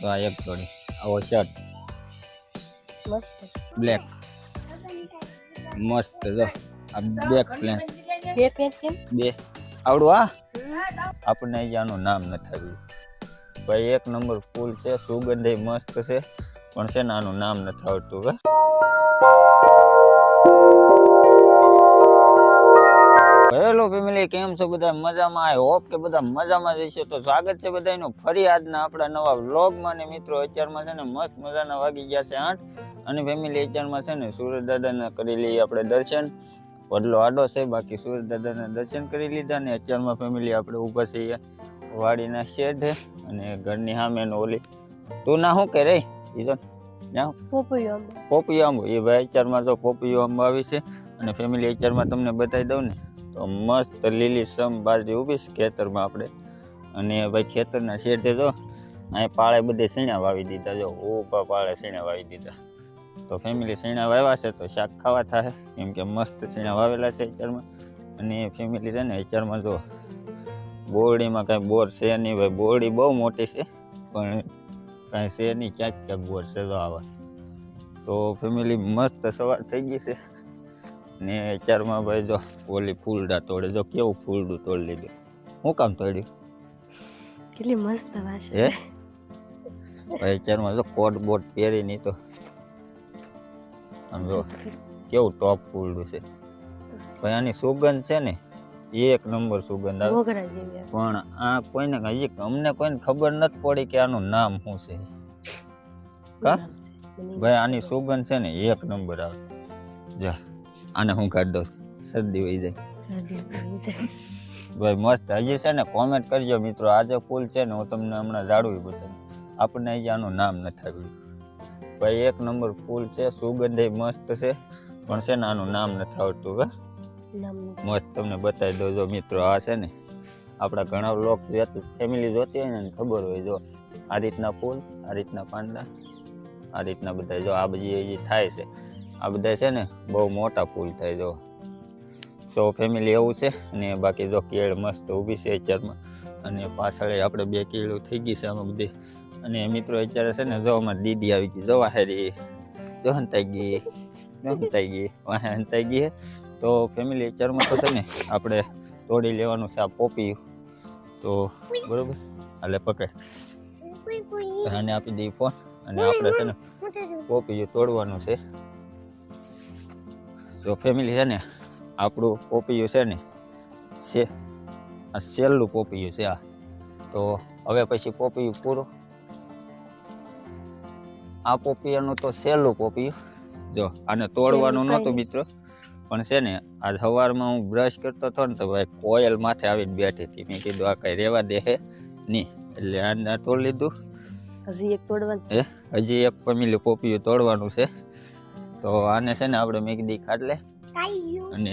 તો આ એક જોડી. આવો શર્ટ મસ્ત બ્લેક મસ્ત જો. આ બેક પ્લેન બે પેન કેમ? બે. આવડું આ આપણને અહીંયાનું નામ નથી આવ્યું. ભાઈ એક નંબર ફૂલ છે સુગંધ મસ્ત છે. પણ છે ને આનું નામ નથી આવડતું હવે હેલો ફેમિલી કેમ છો બધા? મજામાં? આઈ હોપ કે બધા મજામાં જશે તો સ્વાગત છે બધાનું ફરી આજના આપણા નવા વ્લોગમાં. ને મિત્રો અત્યારમાં છે ને મસ્ત મજાના વાગી ગયા છે આઠ. અને ફેમિલી અત્યારમાં છે ને સુરત દાદાના કરી લઈએ આપણે દર્શન. વડલો આડો છે બાકી સુરત દાદાના દર્શન કરી લીધા ને અત્યારમાં ફેમિલી આપણે ઊભા છીએ વાડીના શેડ અને ઘરની સામે ઓલી. તું ના શું કે રે? આંબો. પોપિયો આંબો. એ ભાઈ અત્યારમાં તો પોપિયો આંબો આવી છે. અને ફેમિલી અત્યારમાં તમને બતાવી દઉં ને. તો મસ્ત લીલી સમ બાજરી ઊભી છે ખેતરમાં આપણે. અને ભાઈ ખેતરના શેઠે જો અહીં પાળે બધે સીણા વાવી દીધા. જો ઊભા પાળે સીણા વાવી દીધા. તો ફેમિલી સીણા વાવ્યા છે તો શાક ખાવા થાય. કેમ કે મસ્ત સીણા વાવેલા છે અત્યારમાં. અને ફેમિલી છે ને અત્યારમાં જો બોરડીમાં કાંઈ બોર છે નહીં ભાઈ. બોરડી બહુ મોટી છે, પણ કાંઈ છે નહીં. ક્યાંક ક્યાંક બોર છે તો આવા. તો ફેમિલી મસ્ત સવાર થઈ ગઈ છે. ને ચારમાં ભાઈ જો ઓલી ફૂલડા તોડે જો કેવું ફૂલડું તોડી લીધું. હું કામ તોડ્યું? કેટલી મસ્ત વાશે હે? ભાઈ ચારમાં જો કોટ બોટ પહેરી નહીં તો આમ જો કેવું ટોપ ફૂલડું છે. ભાઈ આની સુગંધ છે ને એક નંબર સુગંધ આવે. પણ આ કોઈને હજી અમને કોઈને ખબર નથી પડી કે આનું નામ શું છે. કા? ભાઈ આની સુગંધ છે ને એક નંબર આવે. જા. આને હું કાઢી દઉં શરદી વહી જાય. ભાઈ મસ્ત. હજી છે ને કોમેન્ટ કરજો મિત્રો. આ જે ફૂલ છે ને હું તમને હમણાં જાડું બતાવું. આપણને હજી આનું નામ નથી આવ્યું. ભાઈ એક નંબર ફૂલ છે. સુગંધ મસ્ત છે. પણ છે ને આનું નામ નથી આવડતું હવે મસ્ત તમને બતાવી દઉં. જો મિત્રો આ છે ને આપણા ઘણા લોક ફેમિલી જોતી હોય ને ખબર હોય જો. આ રીતના ફૂલ આ રીતના પાંદડા આ રીતના બધા જો આ બધી થાય છે. આ બધા છે ને બહુ મોટા ફૂલ થાય જો. સો ફેમિલી એવું છે અને બાકી જો કેળ મસ્ત ઊભી છે અત્યારમાં. અને પાછળ આપણે બે કેળું થઈ ગઈ છે આમાં બધી. અને મિત્રો અત્યારે છે ને જો અમારી દીદી આવી ગઈ જો વાહેરી જો હંતાઈ ગઈ. જો હંતાઈ ગઈ. હંતાઈ ગઈ તો ફેમિલી અત્યારમાં તો છે ને આપણે તોડી લેવાનું છે આ પોપી તો બરોબર? હાલે પકડ. આને આપી દઈએ ફોન. અને આપણે છે ને પોપીયું તોડવાનું છે. તો ફેમિલી છે ને આપણું પોપીયું છે ને છે આ છેલ્લું પોપીયું છે આ. તો હવે પછી પોપીયું પૂરું. આ પોપિયાનું તો સેલું પોપિયું. જો આને તોડવાનું નહોતું મિત્રો. પણ છે ને આજ સવારમાં હું બ્રશ કરતો હતો ને તો ભાઈ કોયલ માથે આવીને બેઠી હતી. મેં કીધું આ કઈ રેવા દે હે નહીં એટલે આને તોડી લીધું. હજી એક તોડવાનું હજી એક ફેમિલી પોપિયું તોડવાનું છે. તો આને છે ને આપણે મેં ખાટલે અને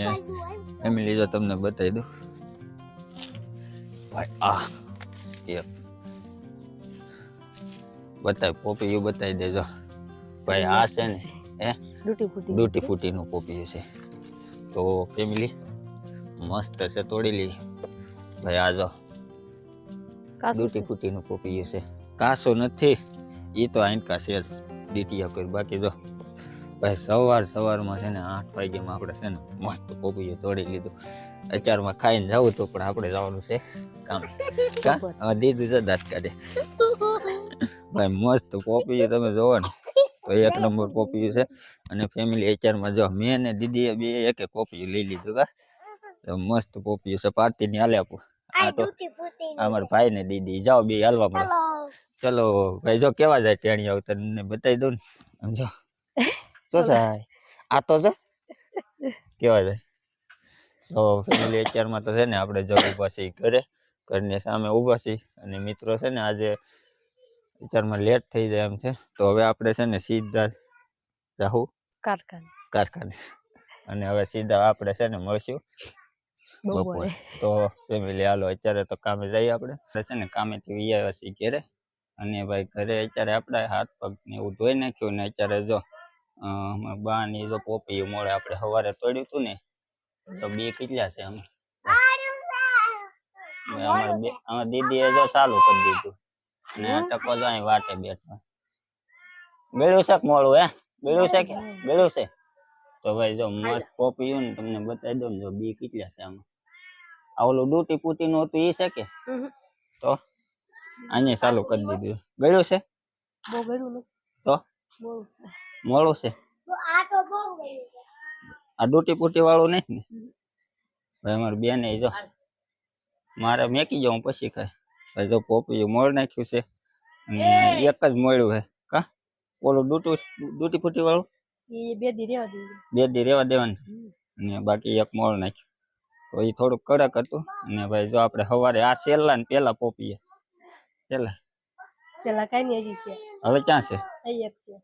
ફેમિલી જો તમને બતાવી દઉં. ભાઈ આ એક. બતાવ પોપિયું બતાવી દેજો. ભાઈ આ છે ને હે? ડૂટી ફૂટી ડૂટી ફૂટીનું પોપિયું છે. તો ફેમિલી મસ્ત છે તોડેલી ભાઈ આ જો. કાસું ડૂટી. ફૂટીનું પોપિયું છે. કાસો નથી એ તો આઈન કાશે ડીટીયા કરી બાકી જો. ભાઈ સવાર સવારમાં છે ને આઠ વાગ્યામાં આપણે છે ને મસ્ત પોપીઓ તોડી લીધું. અત્યારમાં ખાઈને જવું તો પણ આપણે જવાનું છે કામ. દીધું છે દાંત કાઢે. ભાઈ મસ્ત પોપીઓ તમે જોવો ને તો એક નંબર પોપીઓ છે. અને ફેમિલી એચારમાં જો મેં ને દીદીએ બે એક એક પોપિયું લઈ લીધું કા. તો મસ્ત પોપીઓ છે. પાર્ટી ની હાલે આપું. આ તો અમારા ભાઈ ને દીદી. જાઓ બે હાલવા મળે. ચલો ભાઈ જો કેવા જાય ટેણી આવ તને બતાવી દઉં ને. આમ શું આ તો છે? કેવા જાય તો ફેમિલી અત્યારમાં તો છે ને આપણે જો ઊભા છીએ ઘરે. ઘરની સામે ઊભા છીએ અને મિત્રો છે ને આજે અત્યારમાં લેટ થઈ જાય એમ છે. તો હવે આપણે છે ને સીધા જાહું. કારખાને. કારખાને. અને હવે સીધા આપણે છે ને મળશું બપોરે. તો ફેમિલી હાલો અત્યારે તો કામે જઈએ આપણે. છે ને કામેથી વી આવ્યા છીએ ઘરે. અને ભાઈ ઘરે અત્યારે આપણે હાથ પગ ને એવું ધોઈ નાખ્યું ને અત્યારે જો બા ને જો પોપી મોડે આપણે સવારે તોડ્યું હતું ને તો બે કેટલા છે અમે. અમારે બે દીદીએ જો ચાલુ કરી દીધું. અને ટકો જો અહીં વાટે બેઠો. બેડું છે મોડું હે? બેડું છે કે? બેડું છે? તો ભાઈ જો મસ્ત પોપિયું ને તમને બતાવી દઉં ને જો બી કેટલા છે આમાં. આ ઓલું ડૂટી પૂટી નું હતું એ છે કે? તો? અહીંયા ચાલુ કરી દીધું. ગળ્યું છે? બહુ ગળ્યું નથી. તો? મોડું છે. આ ડૂટી પૂટી વાળું નહીં ને? ભાઈ અમારી બેન એ જો મારે મેકી જાઉં પછી ખાય. ભાઈ જો પોપી મોડ નાખ્યું છે એક જ મોડ્યું છે. કા? ઓલું ડૂટું ડૂટી ફૂટી વાળું? બે દી રેવા દીધું બે દી રેવા દેવાનું. છે અને બાકી એક મોળ નાખ્યું. તો એ થોડુંક કડક હતું. અને ભાઈ જો આપણે સવારે આ સેલા ને પેલા પોપીએ. પેલા. છેલ્લા કઈ નહીં હજી છે. હવે ક્યાં છે?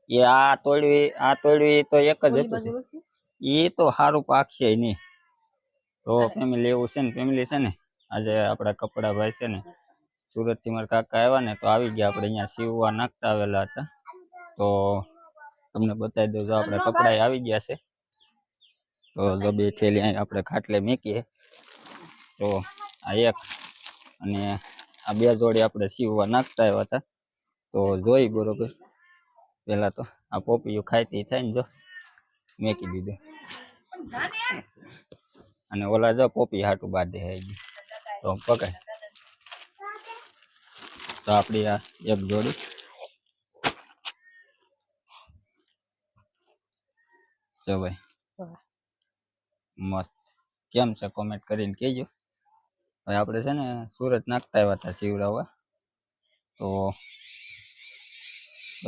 એ આ તોડવી આ તોડવી તો એક જ હતું છે. એ તો સારું પાક છે નહીં તો ફેમિલી એવું છે ને ફેમિલી છે ને આજે આપણા કપડા ભાઈ છે ને સુરતથી મારા કાકા આવ્યા ને તો આવી ગયા આપણે અહીંયા સીવવા નાખતા આવેલા હતા. તો તમને બતાવી દઉં જો આપણે કપડા આવી ગયા છે. તો જો બે થેલી આપણે ખાટલે મૂકીએ. તો આ એક અને આ બે જોડી આપણે સીવવા નાખતા આવ્યા હતા. તો જોઈ બરોબર. પેલા તો આ પોપિયું ખાઈતી થાય ને જો. મેકી દીધું. અને ઓલા જો પોપી હાટું બાંધે દે તો પકડ તો આપણી આ એક જોડી. જો ભાઈ. મસ્ત. કેમ છે કોમેન્ટ કરીને કહેજો. હવે આપણે છે ને સુરત નાખતા આવ્યા હતા શિવરાવા. તો તો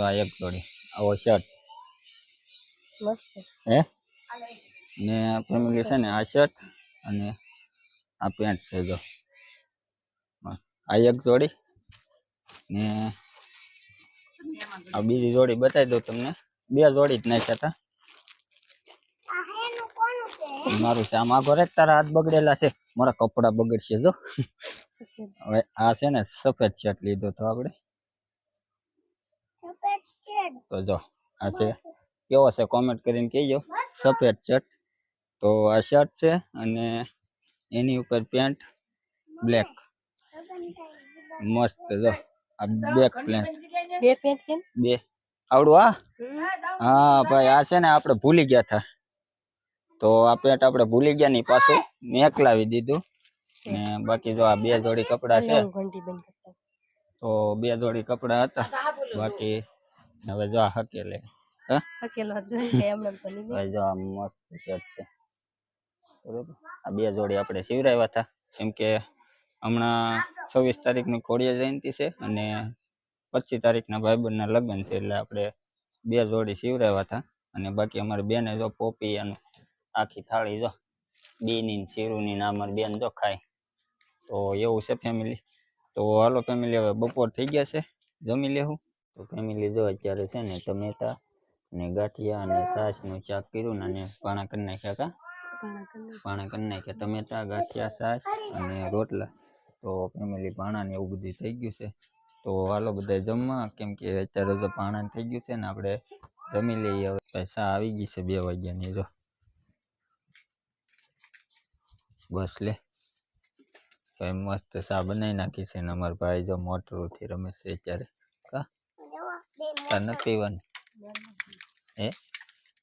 આ એક જોડી આવો શર્ટ. મસ્ત હે? ને ફેમિલી છે ને આ શર્ટ અને આ પેન્ટ છે જો. આ એક જોડી ને આ બીજી જોડી બતાવી દઉં તમને. બે જોડી જ નાખ્યા હતા મારું છે. આમ ઘરે તારા હાથ બગડેલા છે. મારા કપડા બગડશે જો. હવે આ છે ને સફેદ શર્ટ લીધો તો આપણે તો જો આ છે. કેવો છે કોમેન્ટ કરીને કહેજો. સફેદ શર્ટ તો આ શર્ટ છે અને એની ઉપર પેન્ટ બ્લેક મસ્ત જો. આ બ્લેક પેન્ટ બે પેન્ટ કેમ? બે. આવડું આ હા ભાઈ આ છે ને આપણે ભૂલી ગયા હતા તો આ પેન્ટ આપણે ભૂલી ગયા ની પાછું મેકલાવી દીધું. ને બાકી જો આ બે જોડી કપડા છે. તો બે જોડી કપડા હતા. બાકી હવે જો આ હકેલે હા? અકેલો જોઈ કે એમ નહીં ભાઈ જો આ મસ્ત શર્ટ છે. બરોબર? આ બે જોડી આપણે સિવરાવ્યા હતા કેમ કે હમણાં છવ્વીસ તારીખની ખોડિયા જયંતિ છે અને પચીસ તારીખના ભાઈબંધના લગ્ન છે એટલે આપણે બે જોડી સિવરાવ્યા હતા અને બાકી અમારી બેને જો પોપી અને આખી થાળી જો બીની ને શીરુની ને અમારી બેન જો ખાય. તો એવું છે ફેમિલી તો હાલો ફેમિલી હવે બપોર થઈ ગયા છે. જમી લેવું તો ફેમિલી જો અત્યારે છે ને ટમેટા અને ગાંઠિયા અને છાશનું શાક કર્યું ને અને પાણા કરી નાખ્યા કા? પાણા કરી નાખ્યા. ટમેટા ગાંઠિયા છાશ અને રોટલા. તો ફેમિલી પાણા ને એવું બધું થઈ ગયું છે. તો હાલો બધા જમવા. કેમ કે અત્યારે તો પાણા થઈ ગયું છે ને આપણે જમી લઈએ હવે. પૈસા આવી ગઈ છે બે વાગ્યાની. જો. બસ લે. ભાઈ, મસ્ત ચા બનાવી નાખી છે ને અમારા ભાઈ જો મોટરથી રમે છે અત્યારે. નથી પીવાની? હે?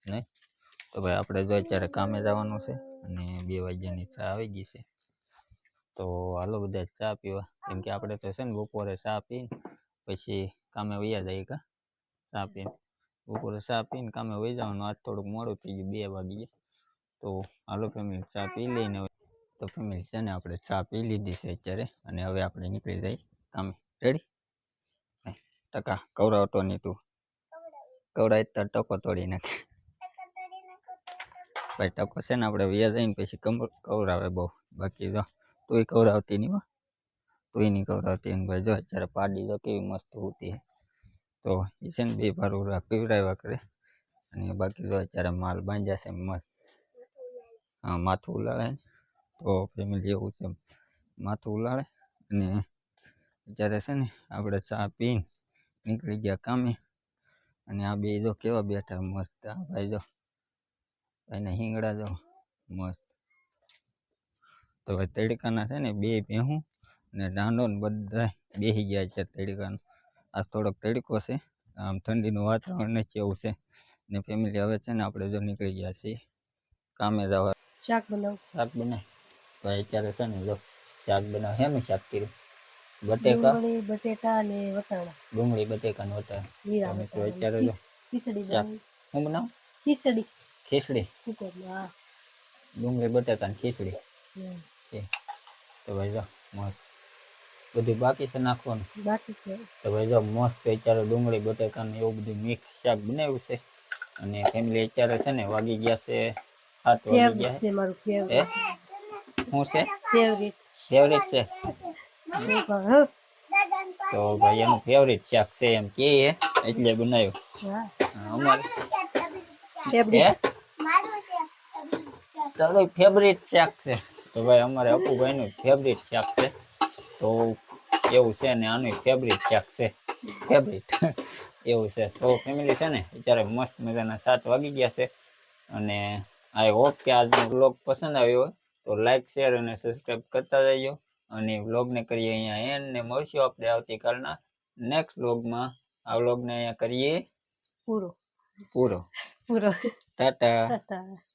નહીં તો ભાઈ આપણે જો અત્યારે કામે જવાનું છે અને બે વાગ્યાની ચા આવી ગઈ છે. તો હાલો બધા ચા પીવા. કેમ કે આપણે તો છે ને બપોરે ચા પીને પછી કામે વયા જઈએ કા? ચા પીને. બપોરે ચા પીને કામે વહી જવાનું. આજ થોડુંક મોડું થઈ ગયું, બે વાગી તો હાલો ફેમિલી ચા પી લઈને તો ફેમિલી છે ને આપણે ચા પી લીધી છે અત્યારે અને હવે આપણે નીકળી જઈએ કામે. રેડી ટકા કવરાવતો નહીં તું કવડાય તાર ટકો તોડી નાખે ભાઈ ટકો છે ને આપણે વ્યા જઈને પછી કમર કવરાવે બહુ બાકી જો તુંય કવરાવતી નહીં હો તુંય નહીં કવરાવતી અને ભાઈ જો અત્યારે પાડી જો કેવી મસ્ત હોતી તો એ છે ને બે ભાર પીવડાવ્યા કરે અને બાકી જો અત્યારે માલ બાંધ્યા છે મસ્ત હા માથું ઉલાળે ને તો ફેમિલી એવું છે માથું ઉલાળે અને અત્યારે છે ને આપણે ચા પીને નીકળી ગયા કામે. અને આ બે જો કેવા બેઠા મસ્ત. આ ભાઈ જો એને હિંગડા જો મસ્ત. તો હવે તડકાના છે ને બે ભેહું ને દાંડો ને બધા બેસી ગયા છે તડકાનો. આ થોડોક તડકો છે આમ ઠંડીનું વાતાવરણ નથી એવું છે. ને ફેમિલી હવે છે ને આપણે જો નીકળી ગયા છીએ કામે જવા. શાક બનાવ. શાક બનાય તો અત્યારે છે ને જો શાક બનાવ. હેનું શાક કર્યું? બટેકા? ડુંગળી બટેટા અને વટાણા. ડુંગળી બટેકા ને વટાણા. લીલા મિત્રો અત્યારે જો ખીચડી હું બનાવું. ખીચડી ખીચડી હા. ડુંગળી બટેકા ને ખીચડી તો ભાઈ જો મસ્ત. બધું બાકી છે નાખવાનું. બાકી છે. તો ભાઈ જો મસ્ત અત્યારે ડુંગળી બટેકા ને એવું બધું મિક્સ શાક બનાવ્યું છે. અને ફેમિલી અત્યારે છે ને વાગી ગયા છે સાત વાગી ગયા છે. મારું ફેવરેટ શું છે? ફેવરેટ ફેવરેટ છે? તો ભાઈ એનું ફેવરેટ શાક છે એમ કે એટલે બનાવ્યું. હા. અમારે. ફેવરેટ તારું ફેવરેટ શાક. છે તો ભાઈ અમારે અપુભાઈનું ફેવરેટ શાક છે. તો એવું છે ને આનું ફેવરેટ શાક છે. ફેવરેટ એવું છે. તો ફેમિલી છે ને અત્યારે મસ્ત મજાના સાત વાગી ગયા છે. અને આઈ હોપ કે આજનો બ્લોગ પસંદ આવ્યો હોય. તો લાઈક શેર અને સબસ્ક્રાઈબ કરતા જજો. અને વ્લોગને કરીએ અહીંયા એન્ડ ને મળશું આપણે આવતીકાલના નેક્સ્ટ વ્લોગમાં. આ વ્લોગને અહીંયા કરીએ. પૂરો. પૂરો. પૂરો. ટાટા. ટાટા.